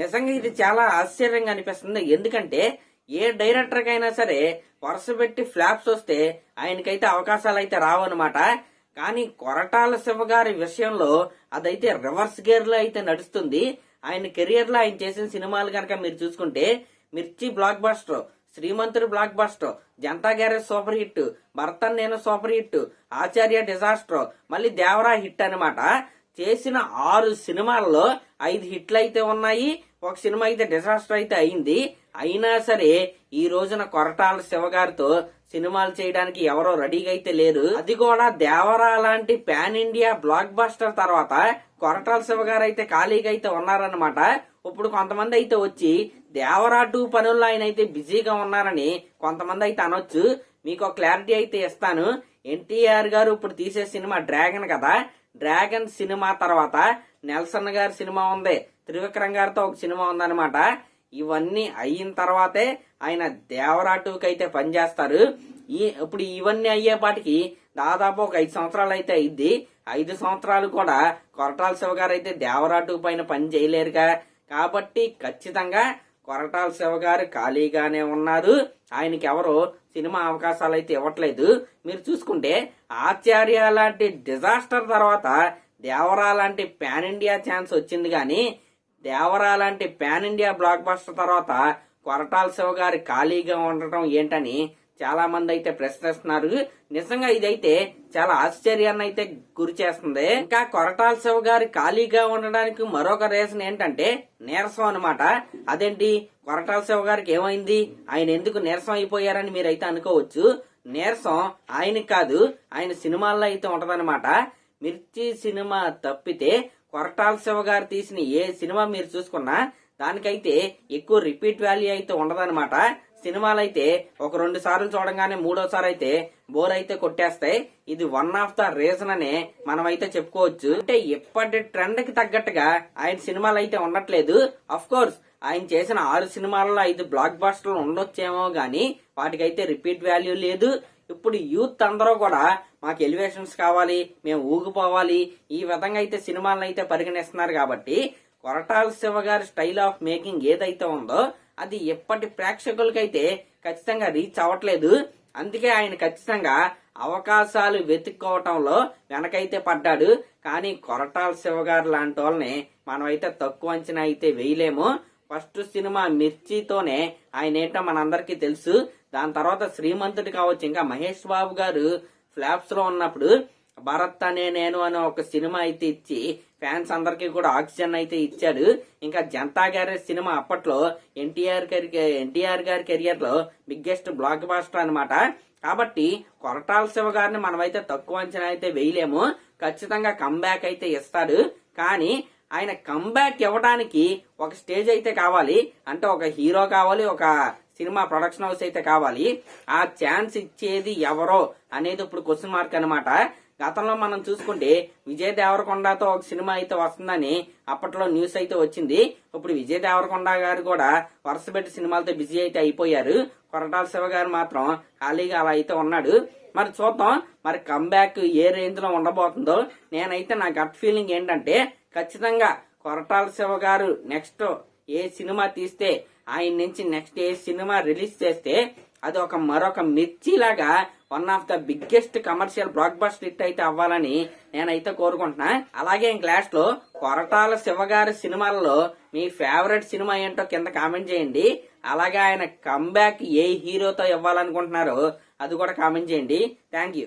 నిజంగా ఇది చాలా ఆశ్చర్యంగా అనిపిస్తుంది. ఎందుకంటే ఏ డైరెక్టర్ కైనా సరే వరుస పెట్టి ఫ్లాప్స్ వస్తే ఆయనకైతే అవకాశాలు అయితే రావన్నమాట. కానీ కొరటాల శివ గారి విషయంలో అదైతే రివర్స్ గేర్లో అయితే నడుస్తుంది. ఆయన కెరియర్లో ఆయన చేసిన సినిమాలు కనుక మీరు చూసుకుంటే Mirchi blockbuster Srimanthudu blockbuster Janatha garage super hit భర్తన్ నేను సూపర్ హిట్ ఆచార్య డిజాస్టర్ మళ్ళీ దేవరా హిట్ అనమాట చేసిన ఆరు సినిమాల్లో ఐదు హిట్లు అయితే ఉన్నాయి ఒక సినిమా అయితే డిజాస్టర్ అయితే అయింది. అయినా సరే ఈ రోజున కొరటాల శివ గారితో సినిమాలు చేయడానికి ఎవరో రెడీగా అయితే లేరు. అది కూడా దేవరా లాంటి పాన్ ఇండియా బ్లాక్ బస్టర్ తర్వాత కొరటాల శివ గారు అయితే ఖాళీగా అయితే ఉన్నారన్నమాట. ఇప్పుడు కొంతమంది అయితే వచ్చి దేవరా టూ పనుల్లో ఆయన అయితే బిజీగా ఉన్నారని కొంతమంది అయితే అనొచ్చు. మీకు క్లారిటీ అయితే ఇస్తాను. ఎన్టీఆర్ గారు ఇప్పుడు తీసే సినిమా డ్రాగన్ కదా డ్రాగన్ సినిమా తర్వాత నెల్సన్ గారి సినిమా ఉంది. త్రివిక్రమ్ గారితో ఒక సినిమా ఉందన్నమాట. ఇవన్నీ అయిన తర్వాతే ఆయన దేవరాటుకి అయితే పనిచేస్తారు. ఈ ఇప్పుడు ఇవన్నీ అయ్యేపాటికి దాదాపు ఒక ఐదు సంవత్సరాలు అయితే అయింది ఐదు సంవత్సరాలు కూడా కొరటాల శివ గారు అయితే దేవరాటు పైన పని చేయలేరుగా. కాబట్టి ఖచ్చితంగా కొరటాల శివ గారు ఖాళీగానే ఉన్నారు. ఆయనకి ఎవరు సినిమా అవకాశాలు అయితే ఇవ్వట్లేదు. మీరు చూసుకుంటే ఆచార్య లాంటి డిజాస్టర్ తర్వాత దేవరా లాంటి పాన్ ఇండియా ఛాన్స్ వచ్చింది కానీ దేవరా లాంటి పాన్ ఇండియా బ్లాక్ బస్టర్ తర్వాత కొరటాల శివ గారి ఖాళీగా ఉండటం ఏంటని చాలా మంది అయితే ప్రశ్నిస్తున్నారు. నిజంగా ఇదైతే చాలా ఆశ్చర్యాన్ని అయితే గురి చేస్తుంది. ఇంకా కొరటాల శివ గారి ఖాళీగా ఉండడానికి మరొక రీజన్ ఏంటంటే నీరసం అనమాట అదేంటి? కొరటాల శివ గారికి ఏమైంది? ఆయన ఎందుకు నీరసం అయిపోయారని మీరైతే అనుకోవచ్చు. నీరసం ఆయనకి కాదు ఆయన సినిమాల్లో అయితే ఉంటదన్నమాట. మిర్చి సినిమా తప్పితే కొరటాల శివ గారు తీసిన ఏ సినిమా మీరు చూసుకున్నా దానికైతే ఎక్కువ రిపీట్ వాల్యూ అయితే ఉండదన్నమాట. సినిమాలు అయితే ఒక రెండు సార్లు చూడంగానే మూడోసారి అయితే బోర్ అయితే కొట్టేస్తాయి. ఇది వన్ ఆఫ్ ద రీజన్ అనే మనం అయితే చెప్పుకోవచ్చు. అంటే ఇప్పటి ట్రెండ్కి తగ్గట్టుగా ఆయన సినిమాలు అయితే ఉండట్లేదు. అఫ్ కోర్స్ ఆయన చేసిన ఆరు సినిమాలలో ఐదు బ్లాక్ బాస్టర్లు ఉండొచ్చేమో గానీ వాటికైతే రిపీట్ వాల్యూ లేదు. ఇప్పుడు యూత్ అందరూ కూడా మాకు ఎలివేషన్స్ కావాలి మేము ఊగిపోవాలి ఈ విధంగా అయితే సినిమాలను అయితే పరిగణిస్తున్నారు కాబట్టి కొరటాల శివ గారి స్టైల్ ఆఫ్ మేకింగ్ ఏదైతే ఉందో అది ఎప్పటి ప్రేక్షకులకైతే ఖచ్చితంగా రీచ్ అవ్వట్లేదు అందుకే ఆయన ఖచ్చితంగా అవకాశాలు వెతుక్కోవటంలో వెనకైతే పడ్డాడు. కానీ కొరటాల శివ గారు లాంటి వాళ్ళని మనమైతే తక్కువ అంచనా అయితే వేయలేము. ఫస్ట్ సినిమా మిర్చితోనే ఆయన ఏంటో మనందరికీ తెలుసు. దాని తర్వాత శ్రీమంతుడు కావచ్చు ఇంకా మహేష్ బాబు గారు ఫ్లాప్స్లో ఉన్నప్పుడు భరత్ అనే నేను అనే ఒక సినిమా అయితే ఇచ్చి ఫ్యాన్స్ అందరికీ కూడా ఆక్సిజన్ అయితే ఇచ్చాడు. ఇంకా జనతా గ్యారేజ్ సినిమా అప్పట్లో ఎన్టీఆర్ ఎన్టీఆర్ గారి కెరియర్లో బిగ్గెస్ట్ బ్లాక్ బాస్టర్ అనమాట కాబట్టి కొరటాల శివ గారిని మనమైతే తక్కువ అంచనా అయితే వేయలేము. ఖచ్చితంగా కంబ్యాక్ అయితే ఇస్తాడు. కానీ ఆయన కంబ్యాక్ ఇవ్వడానికి ఒక స్టేజ్ అయితే కావాలి. అంటే ఒక హీరో కావాలి ఒక సినిమా ప్రొడక్షన్ హౌస్ అయితే కావాలి. ఆ ఛాన్స్ ఇచ్చేది ఎవరో అనేది ఇప్పుడు క్వశ్చన్ మార్క్ అనమాట గతంలో మనం చూసుకుంటే విజయ్ దేవరకొండతో ఒక సినిమా అయితే వస్తుందని అప్పట్లో న్యూస్ అయితే వచ్చింది. ఇప్పుడు విజయ్ దేవరకొండ గారు కూడా వరుసపెట్టి సినిమాలతో బిజీ అయితే అయిపోయారు. కొరటాల శివ గారు మాత్రం ఖాళీగా అలా అయితే ఉన్నాడు. మరి చూద్దాం మరి కంబ్యాక్ ఏ రేంజ్లో ఉండబోతుందో. నేనైతే నా గట్ ఫీలింగ్ ఏంటంటే ఖచ్చితంగా కొరటాల శివ గారు నెక్స్ట్ ఏ సినిమా తీస్తే ఆయన నుంచి నెక్స్ట్ ఏ సినిమా రిలీజ్ చేస్తే అది ఒక మరొక మిర్చి లాగా one of the biggest commercial blockbuster hit అయితే అవ్వాలని నేనైతే కోరుకుంటున్నా. అలాగే ఇంక లాస్ట్లో కొరటాల శివ గారి సినిమాలలో మీ ఫేవరెట్ సినిమా ఏంటో కింద కామెంట్ చేయండి. అలాగే ఆయన కంబ్యాక్ ఏ హీరోతో ఇవ్వాలనుకుంటున్నారో అది కూడా కామెంట్ చేయండి. Thank you